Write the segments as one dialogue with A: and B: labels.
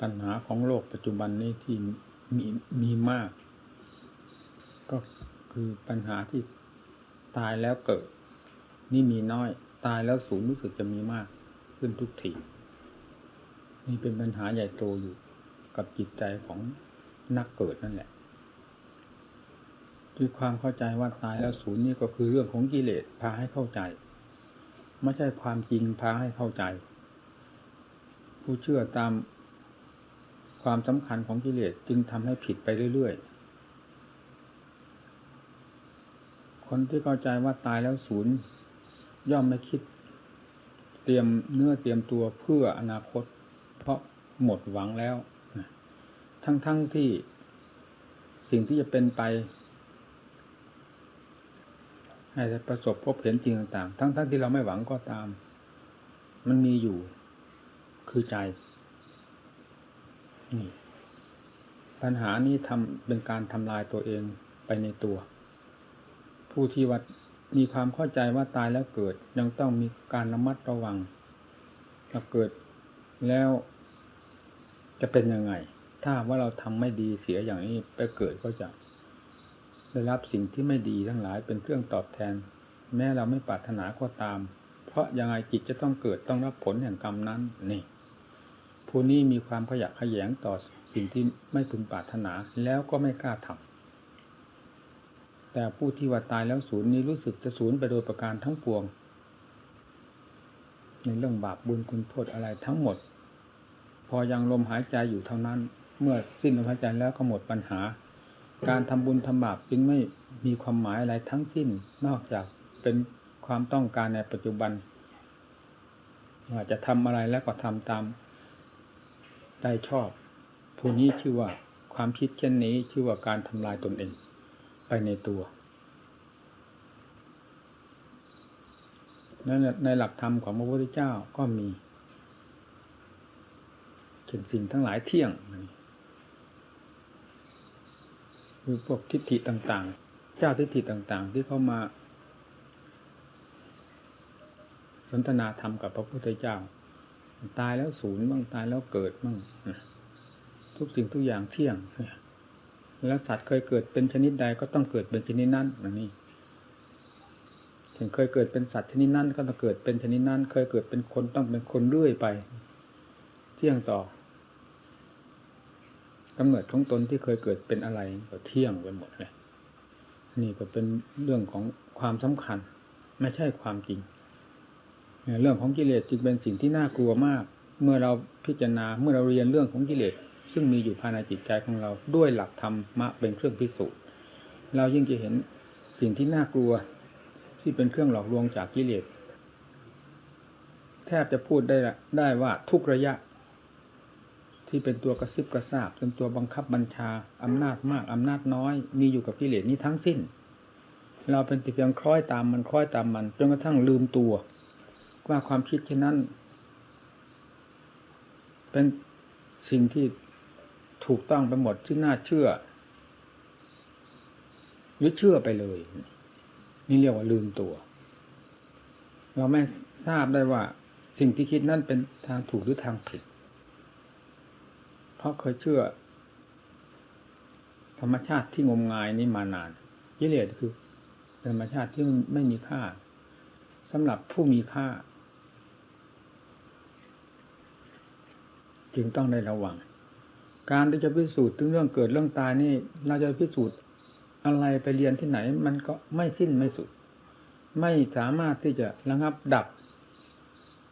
A: ปัญหาของโลกปัจจุบันนี้ที่มีมีมาก ก็คือปัญหาที่ตายแล้วเกิด นี่มีน้อย ตายแล้วสูญรู้สึกจะมีมาก ขึ้นทุกทีนี่เป็นปัญหาใหญ่โตอยู่กับจิตใจของนักเกิดนั่นแหละด้วยความเข้าใจว่าตายแล้วศูนย์นี่ก็คือเรื่องของกิเลสพาให้เข้าใจไม่ใช่ความจริงพาให้เข้าใจ ผู้เชื่อตาม ความสำคัญของกิเลสจึงทำให้ผิดไปเรื่อยๆ คนที่เข้าใจว่าตายแล้วศูนย์ ย่อมไม่คิด เตรียมเนื้อเตรียมตัวเพื่ออนาคต เพราะหมดหวังแล้ว ทั้งๆทที่สิ่งที่จะเป็นไป ให้ประสบพบเห็นจริงต่างๆ ทั้งๆทที่เราไม่หวังก็ตาม มันมีอยู่คือใจ ปัญหานี้ทำเป็นการทำลายตัวเองไปในตัว ผู้ที่วัดมีความเข้าใจว่าตายแล้วเกิด ยังต้องมีการระมัดระวังถ้าเกิดแล้วจะเป็นยังไง ถ้าว่าเราทำไม่ดีเสียอย่างนี้ไปเกิดก็จะ ได้รับสิ่งที่ไม่ดีทั้งหลายเป็นเครื่องตอบแทน แม้เราไม่ปรารถนาก็ตาม เพราะยังไงจิตจะต้องเกิดต้องรับผลแห่งกรรมนั้นนี่ ผู้นี้มีความขยะขยงต่อสิ่งที่ไม่พึงปรารถนาแล้วก็ไม่กล้าทำแต่ผู้ที่ว่าตายแล้วศูนย์นี้รู้สึกจะศูนย์ไปโดยประการทั้งปวง ในเรื่องบาปบุญคุณโทษอะไรทั้งหมด พอยังลมหายใจอยู่เท่านั้น เมื่อสิ้นลมหายใจแล้วก็หมดปัญหา การทำบุญทำบาปจึงไม่มีความหมายอะไรทั้งสิ้นนอกจากเป็นความต้องการในปัจจุบันว่าจะทำอะไรแล้วก็ทำตาม ได้ชอบ ผู้นี้ชื่อว่าความคิดเช่นนี้ชื่อว่าการทำลายตนเอง ไปในตัวนั้นในหลักธรรมของพระพุทธเจ้าก็มีเช่นสิ่งทั้งหลายเที่ยงคือพวกทิฏฐิต่าง ๆ เจ้าทิฏฐิต่าง ๆ ที่เข้ามา สนทนาธรรมกับพระพุทธเจ้า ตายแล้วศูนย์บ้างตายแล้วเกิดบ้างทุกสิ่งทุกอย่างเที่ยงแล้วสัตว์เคยเกิดเป็นชนิดใดก็ต้องเกิดเป็นชนิดนั้นอย่างนี้ถึงเคยเกิดเป็นสัตว์ชนิดนั้นก็ต้องเกิดเป็นชนิดนั้น เคยเกิดเป็นคนต้องเป็นคนเรื่อยไป เที่ยงต่อกำเนิดของตนที่เคยเกิดเป็นอะไรก็เที่ยงไปหมดเลยนี่ก็เป็นเรื่องของความสำคัญ ไม่ใช่ความจริง เรื่องของกิเลสจึงเป็นสิ่งที่น่ากลัวมาก เมื่อเราพิจารณาเมื่อเราเรียนเรื่องของกิเลสซึ่งมีอยู่ภายในจิตใจของเราด้วยหลักธรรมะเป็นเครื่องพิสูจน์เรายิ่งจะเห็นสิ่งที่น่ากลัว ที่เป็นเครื่องหลอกลวงจากกิเลสแทบจะพูดได้ได้ว่าทุกระยะ ที่เป็นตัวกระซิบกระซาบเป็นตัวบังคับบัญชาอำนาจมากอำนาจน้อย มีอยู่กับกิเลสนี้ทั้งสิ้น เราเป็นติเพียงคล้อยตามมันคล้อยตามมันจนกระทั่งลืมตัว ว่าความคิดเช่นนั้น เป็นสิ่งที่ถูกต้องไปหมดที่น่าเชื่อ หรือเชื่อไปเลย นี่เรียกว่าลืมตัว เราไม่ทราบได้ว่า สิ่งที่คิดนั่นเป็นทางถูกหรือทางผิด เพราะเคยเชื่อ ธรรมชาติที่งมงายนี้มานานกิเลสคือธรรมชาติที่ไม่มีค่าสำหรับผู้มีค่า จึงต้องได้ระวัง การที่จะพิสูจน์ถึงเรื่องเกิดเรื่องตายนี่ เราจะพิสูจน์อะไรไปเรียนที่ไหน มันก็ไม่สิ้นไม่สุด ไม่สามารถที่จะระงับดับ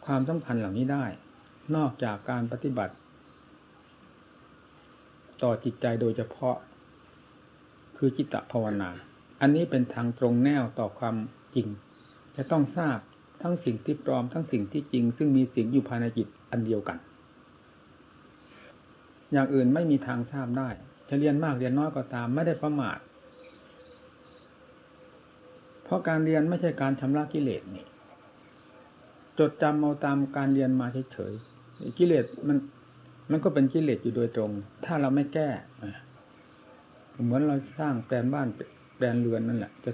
A: ความสำคัญเหล่านี้ได้ นอกจากการปฏิบัติ ต่อจิตใจโดยเฉพาะ คือจิตตภาวนา อันนี้เป็นทางตรงแนวต่อความจริง จะต้องทราบทั้งสิ่งที่ปลอมทั้งสิ่งที่จริง ซึ่งมีสิ่งอยู่ภายในจิตอันเดียวกัน อย่างอื่นไม่มีทางทราบได้ จะเรียนมากเรียนน้อยก็ตาม ไม่ได้ประมาท เพราะการเรียนไม่ใช่การชำระกิเลสนี่ จดจำเอาตามการเรียนมาเฉยๆกิเลสมันมันก็เป็นกิเลสอยู่โดยตรง ถ้าเราไม่แก้ เหมือนเราสร้างแปลนบ้านแปลนเรือนนั่นแหละ จะ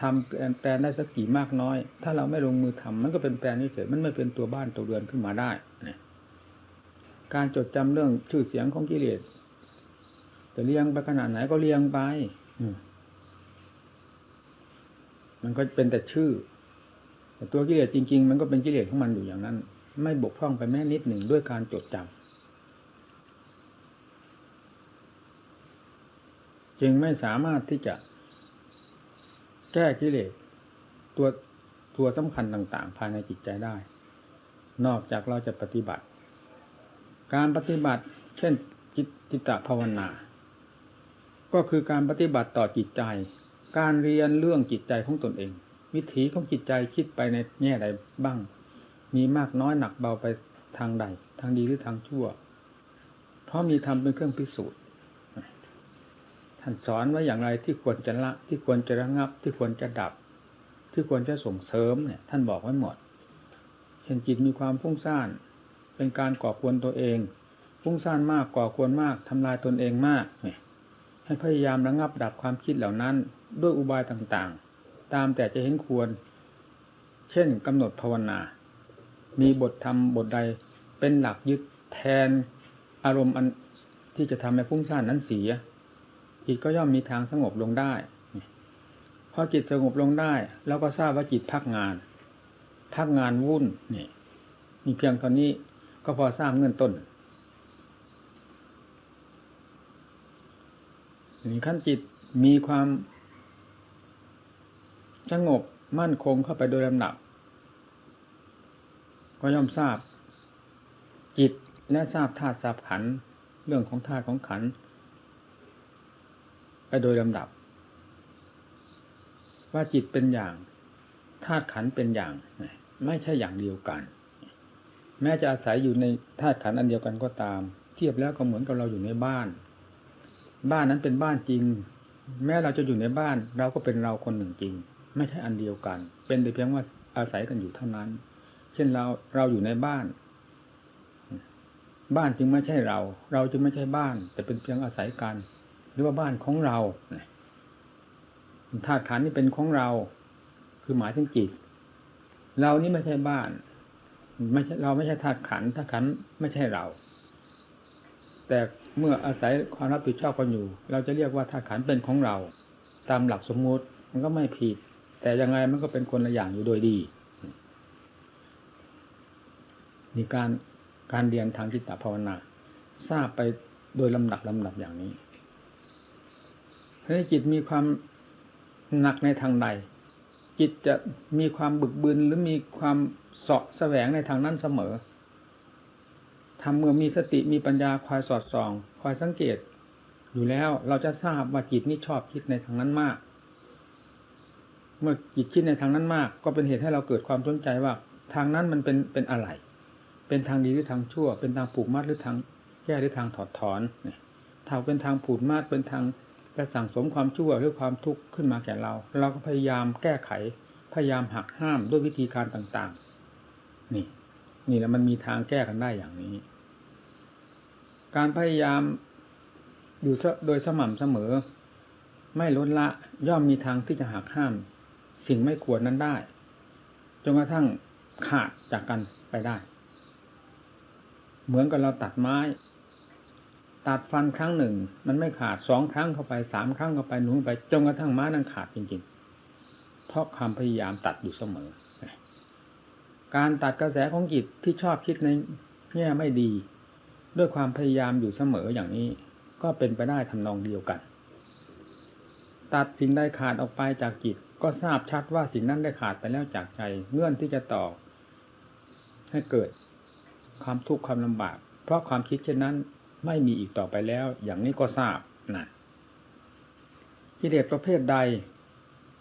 A: ทำแปลนได้สักกี่มากน้อย ถ้าเราไม่ลงมือทำมันก็เป็นแปลนเฉยๆมันไม่เป็นตัวบ้านตัวเรือนขึ้นมาได้ การจดจำเรื่องชื่อเสียงของกิเลสจะเลี้ยงไปขนาดไหนก็เลี้ยงไปมันก็เป็นแต่ชื่อ แต่ตัวกิเลสจริง ๆ มันก็เป็นกิเลสของมันอยู่อย่างนั้น ไม่บกพร่องไปแม้นิดหนึ่งด้วยการจดจำจึงไม่สามารถที่จะแก้กิเลสตัวตัวสำคัญต่าง ๆ ภายในจิตใจได้ นอกจากเราจะปฏิบัติ การปฏิบัติ เช่นจิตจิตตภาวนา ก็คือการปฏิบัติต่อจิตใจ การเรียนเรื่องจิตใจของตนเอง วิถีของจิตใจคิดไปในแง่ใดบ้าง มีมากน้อยหนักเบาไปทางใด ทางดีหรือทางชั่ว เพราะมีธรรมเป็นเครื่องพิสูจน์ท่านสอนไว้อย่างไรที่ควรจะละที่ควรจะระงับ ที่ควรจะดับ ที่ควรจะส่งเสริมเนี่ย ท่านบอกไว้หมดเช่นจิตมีความฟุ้งซ่าน เป็นการก่อควรตัวเองฟุ้งซ่านมากก่อควรมากทำลายตนเองมากเนี่ยให้พยายามระงับดับความคิดเหล่านั้น ด้วยอุบายต่างๆ ตามแต่จะเห็นควร เช่นกำหนดภาวนา มีบทธรรมบทใดเป็นหลักยึดแทนอารมณ์อันที่จะทำให้ฟุ้งซ่านนั้นเสียจิตก็ย่อมมีทางสงบลงได้พอจิตสงบลงได้เราก็ทราบว่าจิตพักงาน พักงานวุ่นนี่มีเพียงเท่านี้ ก็พอทราบเงื่อนต้นนี่ขั้นจิตมีความสงบมั่นคงเข้าไปโดยลำดับ ก็ย่อมทราบ จิตและทราบธาตุทราบขัน เรื่องของธาตุของขัน ไปโดยลำดับ ว่าจิตเป็นอย่างธาตุขันเป็นอย่าง ไม่ใช่อย่างเดียวกัน แม้จะอาศัยอยู่ในธาตุขันธ์อันเดียวกันก็ตาม เทียบแล้วก็เหมือนกับเราอยู่ในบ้าน บ้านนั้นเป็นบ้านจริง แม้เราจะอยู่ในบ้าน เราก็เป็นเราคนหนึ่งจริง ไม่ใช่อันเดียวกัน เป็นแต่เพียงว่าอาศัยกันอยู่เท่านั้น เช่นเราเราอยู่ในบ้าน บ้านจึงไม่ใช่เรา เราจึงไม่ใช่บ้าน แต่เป็นเพียงอาศัยกัน หรือว่าบ้านของเราธาตุขันธ์นี่เป็นของเรา คือหมายถึงจิตเรานี่ไม่ใช่บ้าน ไม่ใช่เราไม่ใช่ธาตุขันธ์ธาตุขันธ์ไม่ใช่เรา แต่เมื่ออาศัยความรับผิดชอบกันอยู่ เราจะเรียกว่าธาตุขันธ์เป็นของเรา ตามหลักสมมติมันก็ไม่ผิด แต่ยังไงมันก็เป็นคนละอย่างอยู่โดยดีมีการการเรียนทางจิตตภาวนา ทราบไปโดยลำดับลำดับอย่างนี้ให้จิตมีความหนักในทางใดจิตจะมีความบึกบึนหรือมีความ เสาะแสวงในทางนั้นเสมอทำเมื่อมีสติมีปัญญาคอยสอดส่อง คอยสังเกต อยู่แล้วเราจะทราบว่าจิตนี้ชอบคิดในทางนั้นมาก เมื่อจิตคิดในทางนั้นมาก ก็เป็นเหตุให้เราเกิดความสนใจว่า ทางนั้นมันเป็นเป็นอะไร เป็นทางดีหรือทางชั่ว เป็นทางผูกมัดหรือทางแก้หรือทางถอดถอนเนี่ยถ้าเป็นทางผูกมัดเป็นทางจะสั่งสมความชั่วหรือความทุกข์ขึ้นมาแก่เรา เราก็พยายามแก้ไข พยายามหักห้ามด้วยวิธีการต่างๆ นี่ นี่แหละมันมีทางแก้กันได้อย่างนี้ การพยายามอยู่โดยสม่ำเสมอ ไม่ลดละย่อมมีทางที่จะหักห้าม สิ่งไม่ควรนั้นได้จนกระทั่งขาดจากกันไปได้ เหมือนกับเราตัดไม้ ตัดฟันครั้งหนึ่ง มันไม่ขาดสองครั้งเข้าไปสามครั้งเข้าไปหนุนไปจนกระทั่งม้านั้นขาดจริงๆ เพราะความพยายามตัดอยู่เสมอ การตัดกระแสของจิตที่ชอบคิดในแง่ไม่ดี ด้วยความพยายามอยู่เสมออย่างนี้ ก็เป็นไปได้ทำนองเดียวกัน ตัดสิ่งใดขาดออกไปจากจิต ก็ทราบชัดว่าสิ่งนั้นได้ขาดไปแล้วจากใจเงื่อนที่จะต่อ ให้เกิดความทุกข์ความลำบาก เพราะความคิดเช่นนั้นไม่มีอีกต่อไปแล้ว อย่างนี้ก็ทราบนะกิเลสประเภทใด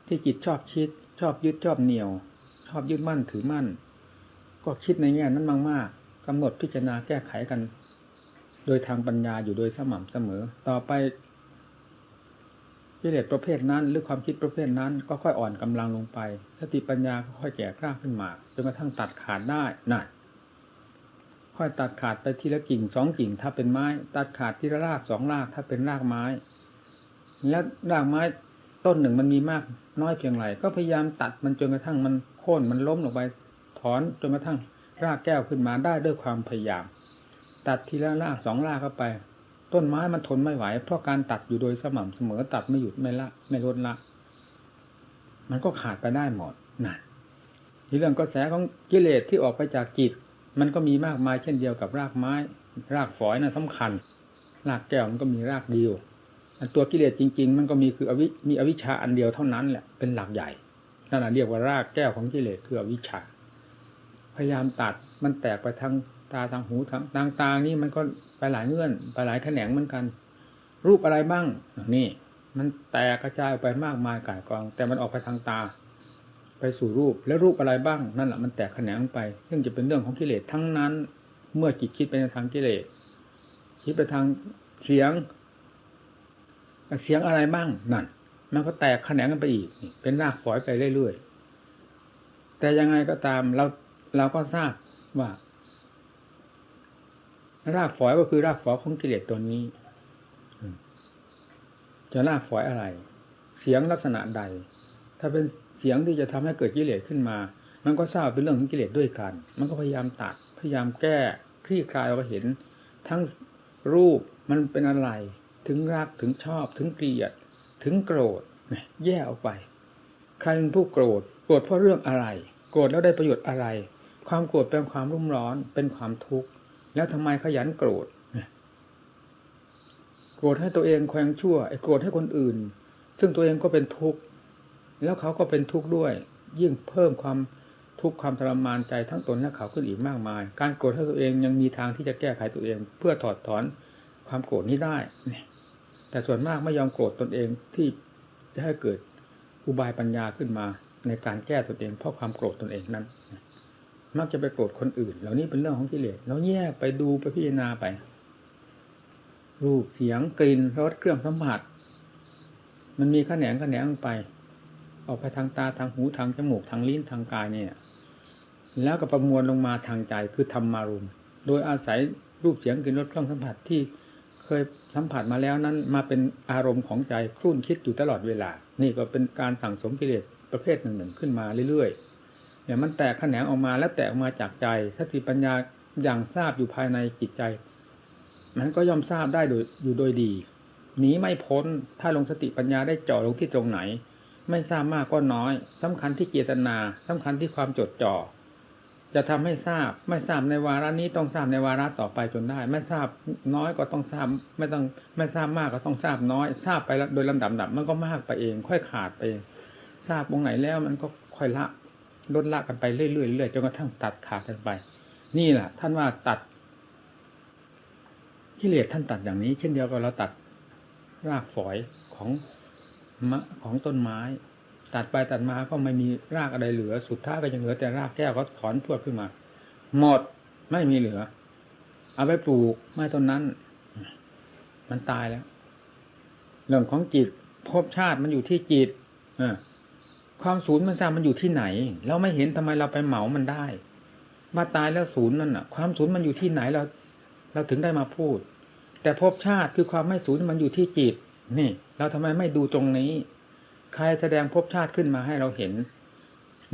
A: ที่จิตชอบคิด ชอบยึดชอบเหนี่ยว ชอบยึดมั่นถือมั่น ก็คิดในแง่นั้นมากๆกำหนดพิจารณาแก้ไขกัน โดยทางปัญญาอยู่โดยสม่ำเสมอ ต่อไปกิเลสประเภทนั้นหรือความคิดประเภทนั้นก็ค่อยอ่อนกำลังลงไป สติปัญญาก็ค่อยแก่กล้าขึ้นมาจนกระทั่งตัดขาดได้นั่นค่อยตัดขาดไปทีละกิ่งสองกิ่งถ้าเป็นไม้ ตัดขาดทีละรากสองรากถ้าเป็นรากไม้ แล้วรากไม้ต้นหนึ่งมันมีมากน้อยเพียงไรก็พยายามตัดมันจนกระทั่งมันโค่นมันล้มลงไป อนจนกระทั่งรากแก้วขึ้นมาได้ด้วยความพยายาม ตัดทีละรากสองรากเข้าไป ต้นไม้มันทนไม่ไหว เพราะการตัดอยู่โดยสม่ำเสมอตัดไม่หยุดไม่ละไม่ลดละ มันก็ขาดไปได้หมดนะที่เรื่องกระแสของกิเลสที่ออกไปจากจิต มันก็มีมากมายเช่นเดียวกับรากไม้ รากฝอยนะ่ะสำคัญ รากแก้วมันก็มีรากเดียวตัวกิเลสจริง ๆ มันก็มีคืออวิมีอวิชชาอันเดียวเท่านั้นแหละเป็นหลักใหญ่นั่นแหะเรียกว่ารากแก้วของกิเลสคืออวิชชา พยายามตัดมันแตกไปทางตาทางหูทางทางตานี่มันก็ไปหลายเงื่อน ไปหลายแขนงเหมือนกัน รูปอะไรบ้างนี่ มันแตกกระจายออกไปมากมายก่ายกอง แต่มันออกไปทางตา ไปสู่รูปแล้วรูปอะไรบ้างนั่นแหละมันแตกแขนงไป ซึ่งจะเป็นเรื่องของกิเลสทั้งนั้น เมื่อจิตคิดไปในทางกิเลสคิดไปทางเสียง เสียงอะไรบ้างนั่นมันก็แตกแขนงกันไปอีก เป็นรากฝอยไปเรื่อยๆแต่ยังไงก็ตามเรา เราก็ทราบว่า รากฝอยก็คือรากฝอยของกิเลสตัวนี้ จะรากฝอยอะไร เสียงลักษณะใด ถ้าเป็นเสียงที่จะทำให้เกิดกิเลสขึ้นมา มันก็ทราบเป็นเรื่องของกิเลสด้วยกัน มันก็พยายามตัด พยายามแก้ คลี่คลายเราก็เห็น ทั้งรูปมันเป็นอะไร ถึงรักถึงชอบ ถึงเกลียด ถึงโกรธ แยกออกไป ใครเป็นผู้โกรธ โกรธเพราะเรื่องอะไร โกรธแล้วได้ประโยชน์อะไร ความโกรธเป็นความรุ่มร้อนเป็นความทุกข์แล้วทำไมขยันโกรธโกรธให้ตัวเองแขวงชั่วไอ้โกรธให้คนอื่น ซึ่งตัวเองก็เป็นทุกข์แล้วเขาก็เป็นทุกข์ด้วย ยิ่งเพิ่มความทุกข์ความทรมานใจทั้งตนและเขาขึ้นอีกมากมาย การโกรธให้ตัวเองยังมีทางที่จะแก้ไขตัวเอง เพื่อถอดถอนความโกรธนี้ได้แต่ส่วนมากไม่ยอมโกรธตนเองที่จะให้เกิดอุบายปัญญาขึ้นมาในการแก้ตนเองเพราะความโกรธตนเองนั้น มักจะไปโกรธคนอื่น เหล่านี้เป็นเรื่องของกิเลสเราแยกไปดูไปพิจารณาไป รูปเสียงกลิ่นรสเครื่องสัมผัส มันมีขแขนงขแขนงไป ออกไปทางตาทางหูทางจมูกทางลิ้นทางกายเนี่ย แล้วก็ประมวลลงมาทางใจคือธรรมารุมโดยอาศัยรูปเสียงกลิ่นรสเครื่องสัมผัสที่เคยสัมผัสมาแล้วนั้นมาเป็นอารมณ์ของใจครุ่นคิดอยู่ตลอดเวลา นี่ก็เป็นการสั่งสมกิเลสประเภทหนึ่งๆขึ้นมาเรื่อยๆ เนี่ยมันแตกแขนงออกมาแล้วแตกออกมาจากใจสติปัญญาอย่างทราบอยู่ภายในจิตใจ มันก็ย่อมทราบได้โดยอยู่โดยดีหนีไม่พ้นถ้าลงสติปัญญาได้เจาะลงที่ตรงไหน ไม่ทราบมากก็น้อยสำคัญที่เจตนาสำคัญที่ความจดจ่อจะทำให้ทราบไม่ทราบในวาระนี้ต้องทราบในวาระต่อไปจนได้ ไม่ทราบน้อยก็ต้องทราบ ไม่ต้องไม่ทราบมากก็ต้องทราบน้อย ทราบไปโดยลำดับดับมันก็มากไปเอง ค่อยขาดไปเองทราบตรงไหนแล้วมันก็ค่อยละ ลดละกันไปเรื่อยๆเรื่อยๆจนกระทั่งตัดขาดกันไป นี่แหละท่านว่าตัดกิเลสท่านตัดอย่างนี้ เช่นเดียวกับเราตัดรากฝอยของมะของต้นไม้ ตัดไปตัดมาก็ไม่มีรากอะไรเหลือ สุดท้ายก็ยังเหลือแต่รากแก้วก็ถอนพวดขึ้นมา หมดไม่มีเหลือ เอาไปปลูกไม้ต้นนั้น มันตายแล้ว เรื่องของจิตภพชาติมันอยู่ที่จิตอ่า ความศูนย์มันทราบมันอยู่ที่ไหน เราไม่เห็นทำไมเราไปเหมามันได้ มาตายแล้วศูนย์นั่นน่ะ ความศูนย์มันอยู่ที่ไหนเรา เราถึงได้มาพูด แต่ภพชาติคือความไม่ศูนย์มันอยู่ที่จิต นี่ เราทำไมไม่ดูตรงนี้ ใครแสดงภพชาติขึ้นมาให้เราเห็น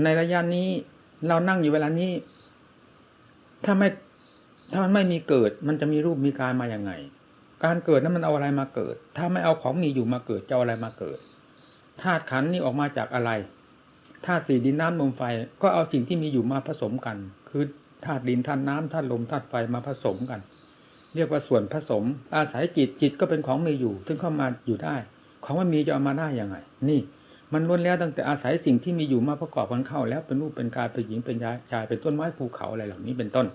A: ในระยะนี้เรานั่งอยู่เวลานี้ ถ้าไม่ถ้ามันไม่มีเกิด มันจะมีรูปมีกายมาอย่างไง การเกิดนั้นมันเอาอะไรมาเกิด ถ้าไม่เอาของมีอยู่มาเกิดจะเอาอะไรมาเกิดธาตุขันนี่ออกมาจากอะไร ธาตุสี่ดินน้ำลมไฟ ก็เอาสิ่งที่มีอยู่มาผสมกัน คือธาตุดินธาตุน้ำธาตุลมธาตุไฟมาผสมกัน เรียกว่าส่วนผสม อาศัยจิตจิตก็เป็นของมีอยู่ถึงเข้ามาอยู่ได้ ของมันมีจะเอามาได้ยังไง นี่มันล้วนแล้วตั้งแต่อาศัยสิ่งที่มีอยู่มาประกอบกันเข้า แล้วเป็นรูปเป็นกายเป็นหญิงเป็นชายเป็นต้นไม้ภูเขาอะไรเหล่านี้เป็นต้น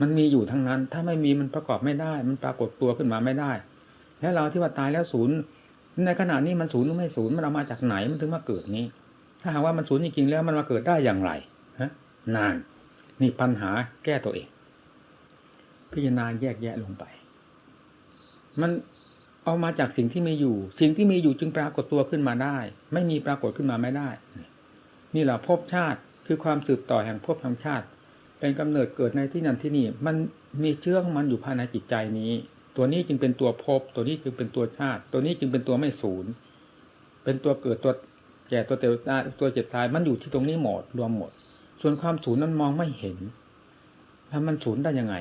A: มันมีอยู่ทั้งนั้น ถ้าไม่มีมันประกอบไม่ได้ มันปรากฏตัวขึ้นมาไม่ได้ แล้วเราที่ว่าตายแล้วศูนย์ในขณะนี้มันศูนย์หรือไม่ศูนย์มันเอามาจากไหนมันถึงมาเกิดนี้ ถ้าหากว่ามันศูนย์จริงๆแล้วมันมาเกิดได้อย่างไรฮะนานนี่ปัญหาแก้ตัวเอง พิจารณาแยกแยะลงไป มันเอามาจากสิ่งที่มีอยู่ สิ่งที่มีอยู่จึงปรากฏตัวขึ้นมาได้ ไม่มีปรากฏขึ้นมาไม่ได้ นี่แหละภพชาติคือความสืบต่อแห่งภพทางชาติ เป็นกำเนิดเกิดในที่นั่นที่นี่ มันมีเชื้อของมันอยู่ภายในจิตใจนี้ ตัวนี้จึงเป็นตัวภพตัวนี้จึงเป็นตัวชาติ ตัวนี้จึงเป็นตัวไม่ศูนย์เป็นตัวเกิดตัว แก่ตัวเตลตัวเจ็บตายมันอยู่ที่ตรงนี้หมดรวมหมด ส่วนความศูนย์นั้นมองไม่เห็นถ้ามันศูนย์ได้ยังไง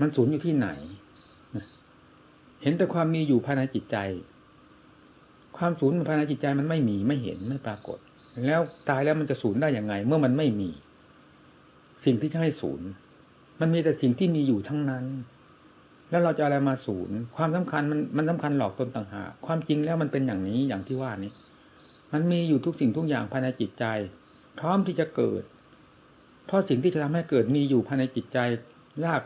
A: มันศูนย์อยู่ที่ไหน เห็นแต่ความมีอยู่ภายในจิตใจ ความศูนย์ภายในจิตใจมันไม่มีไม่เห็นไม่ปรากฏ แล้วตายแล้วมันจะศูนย์ได้ย่างไง เมื่อมันไม่มี สิ่งที่จะให้ศูนย์ มันมีแต่สิ่งที่มีอยู่ทั้งนั้น แล้วเราจะอะไรมาศูนย์ความสำคัญมันมันสำคัญหลอกตนต่างหากความจริงแล้วมันเป็นอย่างนี้อย่างที่ว่านี้ มันมีอยู่ทุกสิ่งทุกอย่างภายในจิตใจ พร้อมที่จะเกิด เพราะสิ่งที่จะทำให้เกิดมีอยู่ภายในจิตใจราก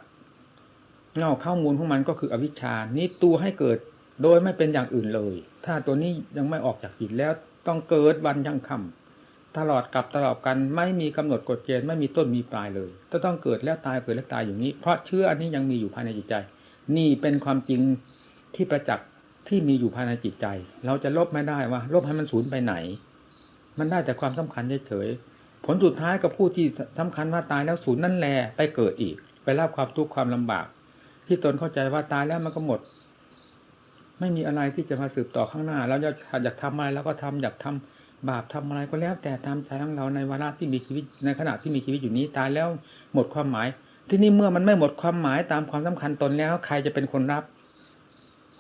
A: เงาข้ามูลของมันก็คืออวิชชานี้ตัวให้เกิดโดยไม่เป็นอย่างอื่นเลย ถ้าตัวนี้ยังไม่ออกจากจิตแล้วต้องเกิดวันยังคำตลอดกับตลอดกันไม่มีกำหนดกฎเกณฑ์ไม่มีต้นมีปลายเลยจะต้องเกิดแล้วตายเกิดแล้วตายอยู่นี้ เพราะเชื่ออันนี้ยังมีอยู่ภายในจิตใจ นี่เป็นความจริงที่ประจักษ์ที่มีอยู่ภายในจิตใจ เราจะลบไม่ได้ว่า ลบให้มันสูญไปไหน มันได้แต่ความสำคัญเฉยๆผลสุดท้ายกับผู้ที่สำคัญว่าตายแล้วสูญนั่นแหละไปเกิดอีก ไปรับความทุกข์ความลำบาก ที่ตนเข้าใจว่าตายแล้วมันก็หมด ไม่มีอะไรที่จะมาสืบต่อข้างหน้าเราจะอยากทำอะไรเราก็ทำอยากทำบาปทำอะไรก็แล้วแต่ตามใจของเราในวาระที่มีชีวิตในขณะที่มีชีวิตอยู่นี้ตายแล้วหมดความหมาย ที่นี่เมื่อมันไม่หมดความหมายตามความสำคัญตนแล้ว ใครจะเป็นคนรับ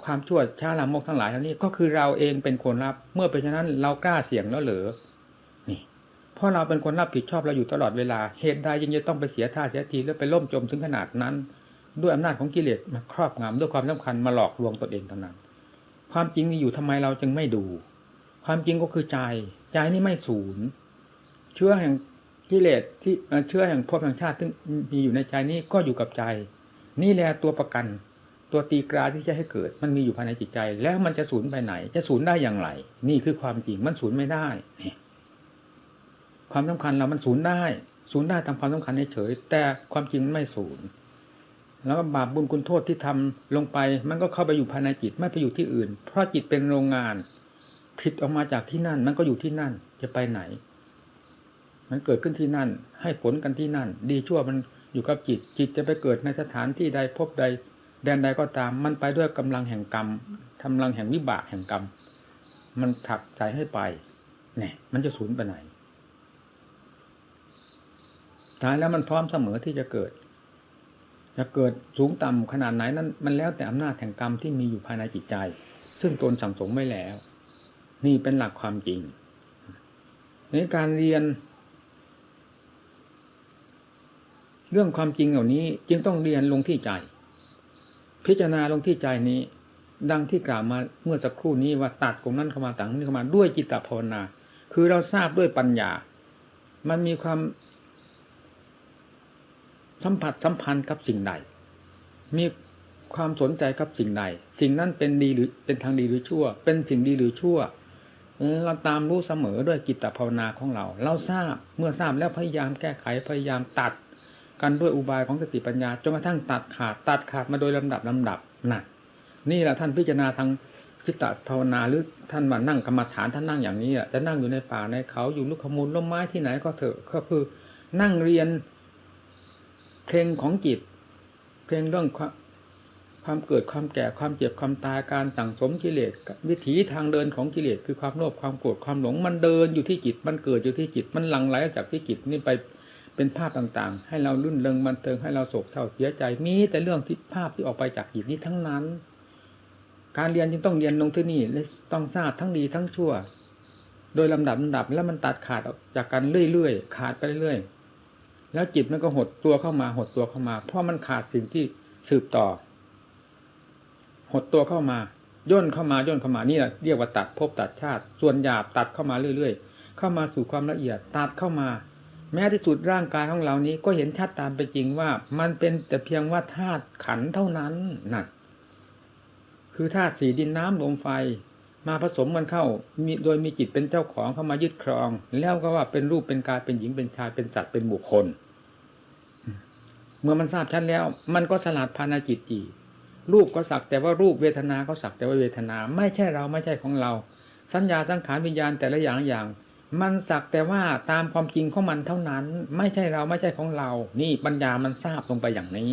A: ความชั่วช้าลามกทั้งหลายเหล่านี้ก็คือเราเองเป็นคนรับ เมื่อเป็นฉะนั้นเรากล้าเสี่ยงแล้วเหรอนี่เพราะเราเป็นคนรับผิดชอบเราอยู่ตลอดเวลาเหตุใดยังจะต้องไปเสียท่าเสียทีแล้วไปล่มจมถึงขนาดนั้น ด้วยอำนาจของกิเลสมาครอบงำด้วยความสำคัญมาหลอกลวงตนเองเท่านั้น ความจริงมีอยู่ทำไมเราจึงไม่ดู ความจริงก็คือใจใจนี่ไม่สูญเชื้อแห่ง กิเลสที่เชื้อแห่งภพแห่งชาติที่มีอยู่ในใจนี้ก็อยู่กับใจ นี่แหละตัวประกัน ตัวตีกราที่จะให้เกิด มันมีอยู่ภายในจิตใจ แล้วมันจะสูญไปไหน จะสูญได้อย่างไร นี่คือความจริงมันสูญไม่ได้ความสำคัญเรามันสูญได้สูญได้ตามความสำคัญเฉยแต่ความจริงมันไม่สูญแล้วก็บาปบุญคุณโทษที่ทำลงไป มันก็เข้าไปอยู่ภายในจิตไม่ไปอยู่ที่อื่น เพราะจิตเป็นโรงงาน ผิดออกมาจากที่นั่น มันก็อยู่ที่นั่นจะไปไหน มันเกิดขึ้นที่นั่น ให้ผลกันที่นั่น ดีชั่วมันอยู่กับจิต จิตจะไปเกิดในสถานที่ใดพบใด แดนใดก็ตาม มันไปด้วยกำลังแห่งกรรมกำลังแห่งวิบากแห่งกรรม มันผลักใจให้ไปเนี่ยมันจะสูญไปไหนตายแล้วมันพร้อมเสมอที่จะเกิด จะเกิดสูงต่ำขนาดไหนนั้น มันแล้วแต่อำนาจแห่งกรรมที่มีอยู่ภายในจิตใจ ซึ่งตนสั่งสมไว้แล้ว นี่เป็นหลักความจริงในการเรียน เรื่องความจริงเหล่านี้จึงต้องเรียนลงที่ใจ พิจารณาลงที่ใจนี้ ดังที่กล่าวมาเมื่อสักครู่นี้ว่าตัดตรงนั้นเข้ามาต่างนี้เข้ามาด้วยจิตตภาวนา คือเราทราบด้วยปัญญา มันมีความ สัมผัสสัมพันธ์กับสิ่งใด มีความสนใจกับสิ่งใด สิ่งนั้นเป็นดีหรือเป็นทางดีหรือชั่ว เป็นสิ่งดีหรือชั่วเราตามรู้เสมอด้วยจิตภาวนาของเรา เราทราบเมื่อทราบแล้วพยายามแก้ไขพยายามตัด กันด้วยอุบายของสติปัญญาจนกระทั่งตัดขาด ตัดขาดมาโดยลำดับลำดับนั่นนี่แหละท่านพิจารณาทางจิตภาวนาหรือท่านมานั่งกรรมฐานท่านนั่งอย่างนี้จะนั่งอยู่ในป่าในเขาอยู่ลูกขมูลล้มไม้ที่ไหนก็เถอะก็คือนั่งเรียนเพลงของจิต เพลงเรื่องความเกิดความแก่ความเจ็บความตายการสั่งสมกิเลสวิถีทางเดินของกิเลสคือความโลภความโกรธความหลง มันเดินอยู่ที่จิตมันเกิดอยู่ที่จิตมันหลั่งไหลจากที่จิตนี่ไป เป็นภาพต่างๆ ให้เราลื่นเริงมันเติงให้เราโศกเศร้าเสียใจมีแต่เรื่องที่ภาพที่ออกไปจากจิตนี้ทั้งนั้น การเรียนจึงต้องเรียนลงที่นี่และต้องทราบทั้งดีทั้งชั่ว โดยลำดับลำดับแล้วมันตัดขาดออกจากกันเรื่อยๆขาดไปเรื่อยๆแล้วจิตมันก็หดตัวเข้ามาหดตัวเข้ามา เพราะมันขาดสิ่งที่สืบต่อ หดตัวเข้ามาย่นเข้ามาย่นเข้ามานี่แหละเรียกว่าตัดภพตัดชาติ ส่วนหยาบตัดเข้ามาเรื่อย ๆ เข้ามาสู่ความละเอียดตัดเข้ามา แม้ที่สุดร่างกายของเรานี้ก็เห็นชัดตามไปจริงว่า มันเป็นแต่เพียงว่าธาตุขันเท่านั้นนั่นคือธาตุสีดินน้ำลมไฟ มาผสมกันเข้ามีโดยมีจิตเป็นเจ้าของเข้ามายึดครอง แล้วก็ว่าเป็นรูปเป็นกายเป็นหญิงเป็นชายเป็นสัตว์เป็นบุคคล เมื่อมันทราบชัดแล้ว มันก็สลัดภายในจิตอีกรูปก็สักแต่ว่ารูปเวทนาก็สักแต่ว่าเวทนา ไม่ใช่เราไม่ใช่ของเรา สัญญาสังขารวิญญาณแต่ละอย่างอย่าง มันสักแต่ว่าตามความจริงของมันเท่านั้น ไม่ใช่เราไม่ใช่ของเรา นี่ปัญญามันทราบลงไปอย่างนี้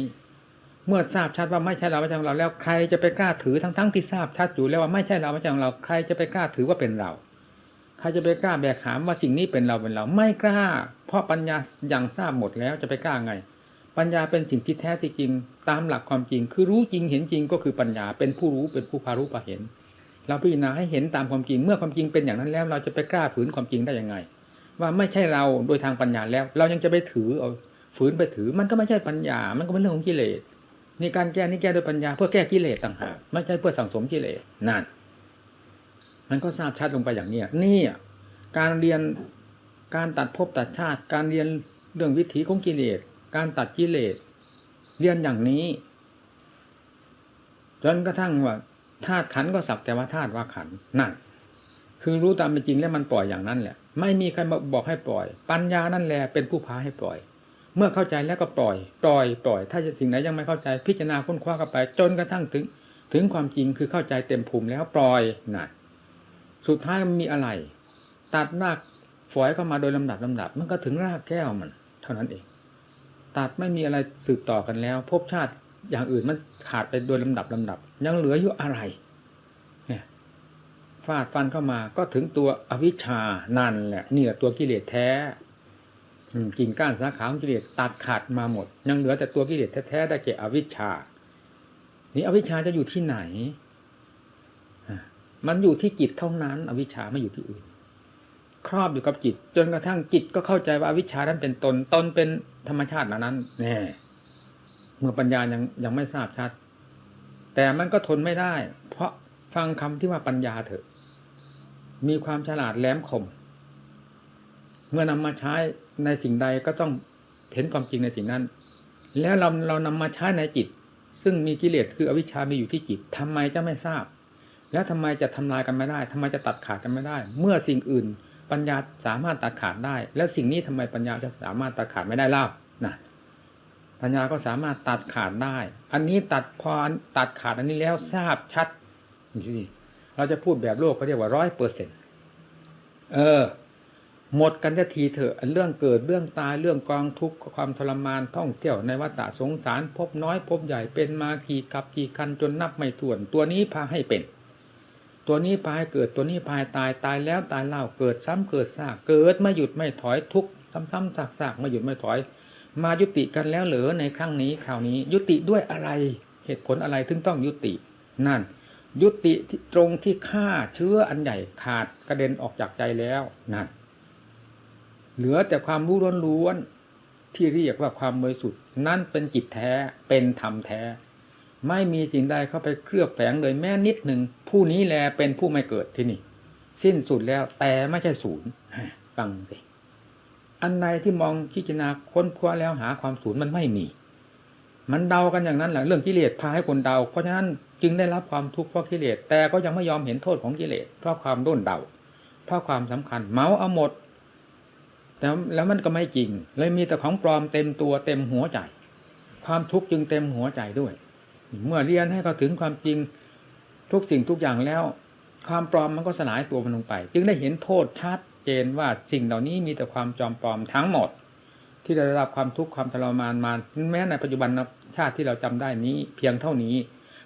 A: เมื่อทราบชัดว่าไม่ใช่เราไม่ใช่ของเราแล้วใครจะไปกล้าถือทั้งทั้งที่ทราบชัดอยู่แล้วว่าไม่ใช่เราไม่ใช่ของเรา ใครจะไปกล้าถือว่าเป็นเรา ใครจะไปกล้าแบกหามว่าสิ่งนี้เป็นเราเป็นเรา ไม่กล้า เพราะปัญญาอย่างทราบหมดแล้วจะไปกล้าไง ปัญญาเป็นสิ่งที่แท้ที่จริง ตามหลักความจริง คือรู้จริงเห็นจริงก็คือปัญญาเป็นผู้รู้เป็นผู้พารู้พาเห็น เราพิจารณาให้เห็นตามความจริง เมื่อความจริงเป็นอย่างนั้นแล้ว เราจะไปกล้าฝืนความจริงได้ยังไง ว่าไม่ใช่เราโดยทางปัญญาแล้ว เรายังจะไปถือเอาฝืนไปถือ มันก็ไม่ใช่ปัญญา มันก็เป็นเรื่องของกิเลสนี่การแก้นี่แก้โดยปัญญา เพื่อแก้กิเลสต่างหากไม่ใช่เพื่อสั่งสมกิเลสนั่นมันก็ทราบชัดลงไปอย่างเนี้ยนี่การเรียนการตัดภพตัดชาติ การเรียนเรื่องวิถีของกิเลสการตัดกิเลสเรียนอย่างนี้จนกระทั่งว่า ธาตุขันก็สักแต่ว่าธาตุว่าขันนั่นคือรู้ตามเป็นจริงแล้วมันปล่อยอย่างนั้นแหละ ไม่มีใครมาบอกให้ปล่อย ปัญญานั่นแหละเป็นผู้พาให้ปล่อย เมื่อเข้าใจแล้วก็ปล่อย ปล่อยปล่อย ถ้าสิ่งไหนยังไม่เข้าใจพิจารณาค้นคว้ากันไป จนกระทั่งถึง ถึงความจริงคือเข้าใจเต็มภูมิแล้วปล่อยนั่นสุดท้ายมันมีอะไร ตัดรากฝอยเข้ามาโดยลำดับลำดับ มันก็ถึงรากแก้วมัน เท่านั้นเอง ตัดไม่มีอะไรสืบต่อกันแล้วภพชาติอย่างอื่นมัน ขาดไปโดยลำดับลำดับ ยังเหลืออยู่อะไร เนี่ยฟาดฟันเข้ามาก็ถึงตัวอวิชชานั่นแหละนี่แหละตัวกิเลสแท้กิ่งก้านสาขาของกิเลสตัดขาดมาหมด ยังเหลือแต่ตัวกิเลสแท้ๆได้แก่อวิชชา นี่อวิชชาจะอยู่ที่ไหนมันอยู่ที่จิตเท่านั้น อวิชชาไม่อยู่ที่อื่น ครอบอยู่กับจิต จนกระทั่งจิตก็เข้าใจว่าอวิชชานั้นเป็นตนตนเป็นธรรมชาตินั้นแน่ เมื่อปัญญายังยังไม่ทราบชัด แต่มันก็ทนไม่ได้ เพราะฟังคำที่ว่าปัญญาเถอะ มีความฉลาดแหลมคม เมื่อนำมาใช้ในสิ่งใดก็ต้องเห็นความจริงในสิ่งนั้น แล้วเราเรานำมาใช้ในจิต ซึ่งมีกิเลสคืออวิชชามีอยู่ที่จิตทำไมจะไม่ทราบ แล้วทำไมจะทำลายกันไม่ได้ทำไมจะตัดขาดกันไม่ได้ เมื่อสิ่งอื่นปัญญาสามารถตัดขาดได้ แล้วสิ่งนี้ทำไมปัญญาจะสามารถตัดขาดไม่ได้เล่า ปัญญาก็สามารถตัดขาดได้ อันนี้ตัดพอตัดขาดอันนี้แล้วทราบชัดนี่เราจะพูดแบบโลกเขาเรียกว่าร้อยเปอร์เซ็นเออ หมดกันจะทีเถอะเรื่องเกิดเรื่องตายเรื่องกองทุกข์ความทรมานท่องเที่ยวในวัฏสงสาร พบน้อยพบใหญ่เป็นมาขี่กับขี่คันจนนับไม่ถ้วน ตัวนี้พาให้เป็น ตัวนี้พาให้เกิดตัวนี้พายตายตายแล้วตายเล่าเกิดซ้ำเกิดซากเกิดไม่หยุดไม่ถอยทุกซ้ำๆซากๆไม่หยุดไม่ถอย มายุติกันแล้วเหรือในครั้งนี้คราวนี้ ยุติด้วยอะไรเหตุผลอะไรถึงต้องยุติ นั่น ยุติตรงที่ฆ่าเชื้ออันใหญ่ขาดกระเด็นออกจากใจแล้วนั่นเหลือแต่ความรู้ล้วนๆที่เรียกว่าความบริสุทธิ์นั่นเป็นจิตแท้เป็นธรรมแท้ ไม่มีสิ่งใดเข้าไปเคลือบแฝงเลยแม้นิดหนึ่งผู้นี้แลเป็นผู้ไม่เกิดที่นี่ สิ้นสุดแล้วแต่ไม่ใช่ศูนย์ฟังสิ อันใดที่มองพิจารณาค้นคว้าแล้วหาความศูนย์มันไม่มี มันเดากันอย่างนั้นแหละเรื่องกิเลสพาให้คนเดา เพราะฉะนั้นจึงได้รับความทุกข์เพราะกิเลสแต่ก็ยังไม่ยอมเห็นโทษของกิเลสเพราะความด้นเดา เพราะความสำคัญ เมาเอาหมด แต่แล้วมันก็ไม่จริง เลยมีแต่ของปลอมเต็มตัวเต็มหัวใจ ความทุกข์จึงเต็มหัวใจด้วย เมื่อเรียนให้เขาถึงความจริงทุกสิ่งทุกอย่างแล้ว ความปลอมมันก็สลายตัวมันลงไป จึงได้เห็นโทษชัด เจนว่าสิ่งเหล่านี้มีแต่ความจอมปลอมทั้งหมด ที่ได้รับความทุกข์ความทรมานมาแม้ในปัจจุบันชาติที่เราจำได้นี้ เพียงเท่านี้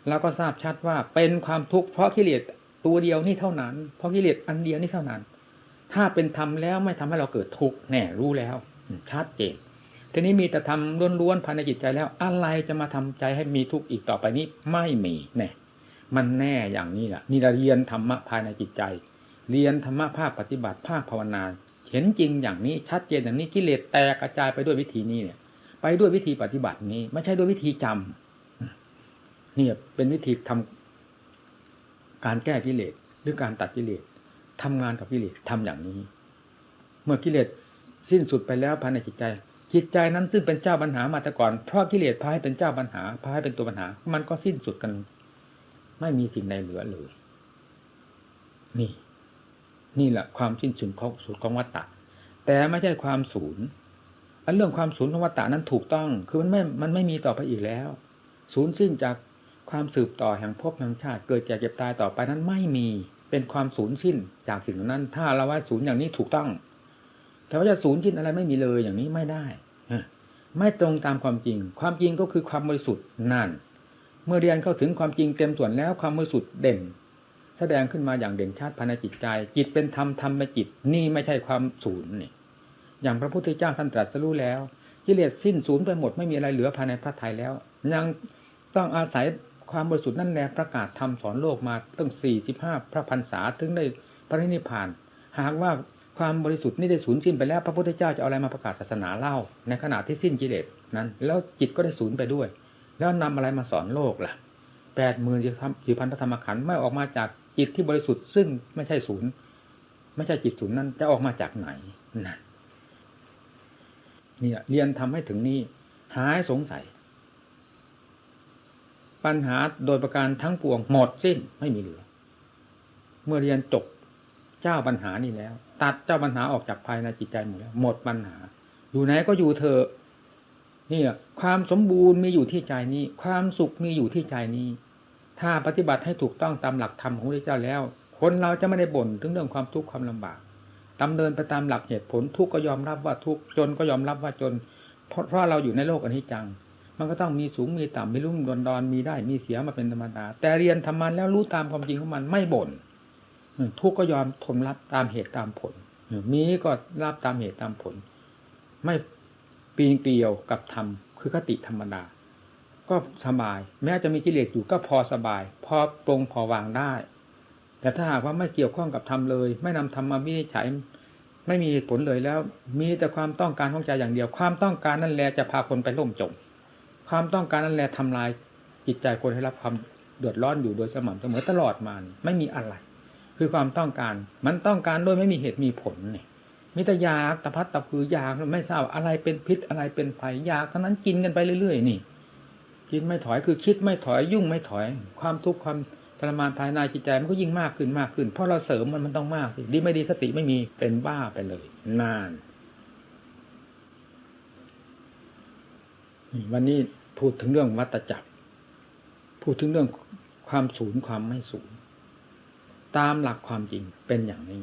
A: เราก็ทราบชัดว่าเป็นความทุกข์เพราะกิเลสตัวเดียวนี่เท่านั้น เพราะกิเลสอันเดียวนี่เท่านั้น ถ้าเป็นธรรมแล้วไม่ทำให้เราเกิดทุกข์แน่รู้แล้วชัดเจนทีนี้มีแต่ทำล้วนๆภายในจิตใจแล้ว อะไรจะมาทำใจให้มีทุกข์อีกต่อไปนี้ไม่มีแน่มันแน่อย่างนี้แหละนี่เราเรียนธรรมะภายในจิตใจ เรียนธรรมะภาคปฏิบัติภาคภาวนาเห็นจริงอย่างนี้ชัดเจนอย่างนี้กิเลสแตกกระจายไปด้วยวิธีนี้เนี่ย ไปด้วยวิธีปฏิบัตินี้ ไม่ใช่ด้วยวิธีจำนี่เป็นวิธีทำการแก้กิเลสหรือการตัดกิเลสทำงานกับกิเลสทำอย่างนี้ เมื่อกิเลสสิ้นสุดไปแล้วภายในจิตใจจิตใจนั้นซึ่งเป็นเจ้าปัญหามาแต่ก่อนเพราะกิเลสพาให้เป็นเจ้าปัญหาพาให้เป็นตัวปัญหา มันก็สิ้นสุดกัน ไม่มีสิ่งใดเหลือเลยนี่ นี่แหละความสิ้นสุดของสุดของวัตตะ แต่ไม่ใช่ความศูนย์อันเรื่องความศูนย์ของวัตตะนั้นถูกต้อง คือมันไม่ มันไม่มีต่อไปอีกแล้ว ศูนย์สิ้นจากความสืบต่อแห่งภพแห่งชาติ เกิดแก่เก็บตายต่อไปนั้นไม่มี เป็นความศูนย์สิ้นจากสิ่งนั้น ถ้าเราว่าศูนย์อย่างนี้ถูกต้อง แต่ว่าจะศูนย์สิ้นอะไรไม่มีเลยอย่างนี้ไม่ได้ ไม่ตรงตามความจริง ความจริงก็คือความบริสุทธิ์นั่น เมื่อเรียนเข้าถึงความจริงเต็มส่วนแล้วความบริสุทธิ์เด่น แสดงขึ้นมาอย่างเด่นชัดภายในจิตใจ จิตเป็นธรรมธรรมเป็นจิต นี่ไม่ใช่ความศูนย์นี่อย่างพระพุทธเจ้าท่านตรัสรู้แล้วกิเลสสิ้นสูญไปหมดไม่มีอะไรเหลือภายในพระทัยแล้ว ยังต้องอาศัยความบริสุทธิ์นั่นแหละประกาศธรรมสอนโลกมาตั้งสี่สิบห้าพระพรรษาถึงได้พระนิพพาน หากว่าความบริสุทธิ์นี่ได้สูญสิ้นไปแล้ว พระพุทธเจ้าจะเอาอะไรมาประกาศศาสนาเล่า ในขณะที่สิ้นกิเลสนั้น แล้วจิตก็ได้สูญไปด้วย แล้วนำอะไรมาสอนโลกล่ะแปดหมื่นสี่พันพระธรรมขันธ์ไม่ออกมาจาก จิตที่บริสุทธิ์ซึ่งไม่ใช่ศูนย์ ไม่ใช่จิตศูนย์นั้นจะออกมาจากไหนนะเนี่ยเรียนทำให้ถึงนี้หายสงสัย ปัญหาโดยประการทั้งปวงหมดสิ้นไม่มีเหลือ เมื่อเรียนจบเจ้าปัญหานี่แล้ว ตัดเจ้าปัญหาออกจากภายในจิตใจหมดแล้วหมดปัญหา อยู่ไหนก็อยู่เถอะนี่ความสมบูรณ์มีอยู่ที่ใจนี้ ความสุขมีอยู่ที่ใจนี้ ถ้าปฏิบัติให้ถูกต้องตามหลักธรรมของพระเจ้าแล้ว คนเราจะไม่ได้บ่นถึงเรื่องความทุกข์ความลำบากดำเนินไปตามหลักเหตุผลทุกข์ก็ยอมรับว่าทุกข์จนก็ยอมรับว่าจน เพราะเพราะเราอยู่ในโลกอนิจจัง มันก็ต้องมีสูงมีต่ำมีรุ่มดอนดอนมีได้มีเสียมาเป็นธรรมดา แต่เรียนธรรมันแล้วรู้ตามความจริงของมันไม่บ่นทุกข์ก็ยอมทนรับตามเหตุตามผลมีก็รับตามเหตุตามผล ไม่ปีนเกลียวกับธรรมคือคติธรรมดา ก็สบาย แม้จะมีกิเลสอยู่ก็พอสบาย พอปรงพอวางได้ แต่ถ้าหากว่าไม่เกี่ยวข้องกับธรรมเลย ไม่นำธรรมมาวินิจฉัยไม่มีผลเลยแล้ว มีแต่ความต้องการของใจอย่างเดียว ความต้องการนั่นแหละจะพาคนไปล่มจม ความต้องการนั่นแหละทำลายจิตใจคนให้รับความเดือดร้อนอยู่โดยสม่ำเสมอตลอดมาไม่มีอะไร คือความต้องการมันต้องการโดยไม่มีเหตุมีผลเนี่ยมิตรยากตะพัดตะพือยากไม่ทราบอะไรเป็นพิษอะไรเป็นภัยยากทั้งนั้นกินกันไปเรื่อยๆนี่ กินไม่ถอยคือคิดไม่ถอยยุ่งไม่ถอย ความทุกข์ความทรมานภายในจิตใจมันก็ยิ่งมากขึ้นมากขึ้น เพราะเราเสริมมันมันต้องมากดีไม่ดีสติไม่มีเป็นบ้าไปเลยนานวันนี้พูดถึงเรื่องวัตจักร พูดถึงเรื่องความสูญความไม่สูญตามหลักความจริงเป็นอย่างนี้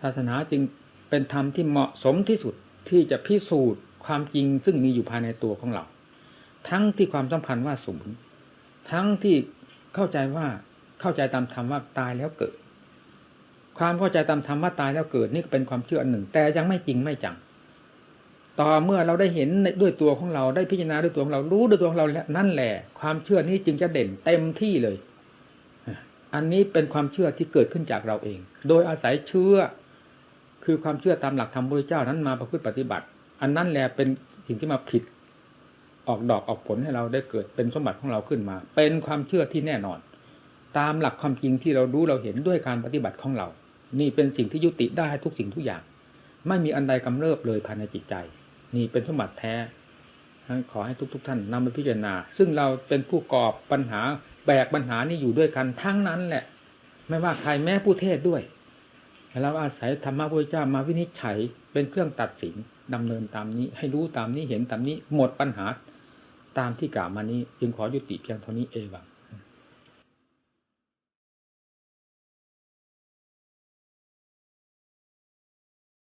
A: ศาสนาจึงเป็นธรรมที่เหมาะสมที่สุดที่จะพิสูจน์ความจริงซึ่งมีอยู่ภายในตัวของเรา ทั้งที่ความสำคัญว่าสูญทั้งที่เข้าใจว่าเข้าใจตามธรรมว่าตายแล้วเกิด ความเข้าใจตามธรรมว่าตายแล้วเกิดนี่เป็นความเชื่ออันหนึ่ง แต่ยังไม่จริงไม่จังต่อเมื่อเราได้เห็นด้วยตัวของเราได้พิจารณาด้วยตัวของเรารู้ด้วยตัวของเราแล้วนั่นแหละ ความเชื่อนี้จึงจะเด่นเต็มที่เลย อันนี้เป็นความเชื่อที่เกิดขึ้นจากเราเอง โดยอาศัยเชื่อ คือความเชื่อตามหลักธรรมพระเจ้านั้นมาประพฤติปฏิบัติ อันนั้นแหละเป็นสิ่งที่มาผิด ออกดอกออกผลให้เราได้เกิดเป็นสมบัติของเราขึ้นมา เป็นความเชื่อที่แน่นอน ตามหลักความจริงที่เรารู้เราเห็นด้วยการปฏิบัติของเรา นี่เป็นสิ่งที่ยุติได้ทุกสิ่งทุกอย่าง ไม่มีอันใดกำเริบเลยภายในจิตใจ นี่เป็นสมบัติแท้ขอให้ทุกๆทท่านนำไปพิจารณา ซึ่งเราเป็นผู้กอบปัญหาแบกปัญหานี้อยู่ด้วยกันทั้งนั้นแหละ ไม่ว่าใครแม้ผู้เทศด้วยเราอาศัยธรรมะพระเจ้ามาวินิจฉัยเป็นเครื่องตัดสินดำเนินตามนี้ ให้รู้ตามนี้เห็นตามนี้หมดปัญหา ตามที่กล่าวมานี้ จึงขอยุติเพียงเท่านี้เอวัง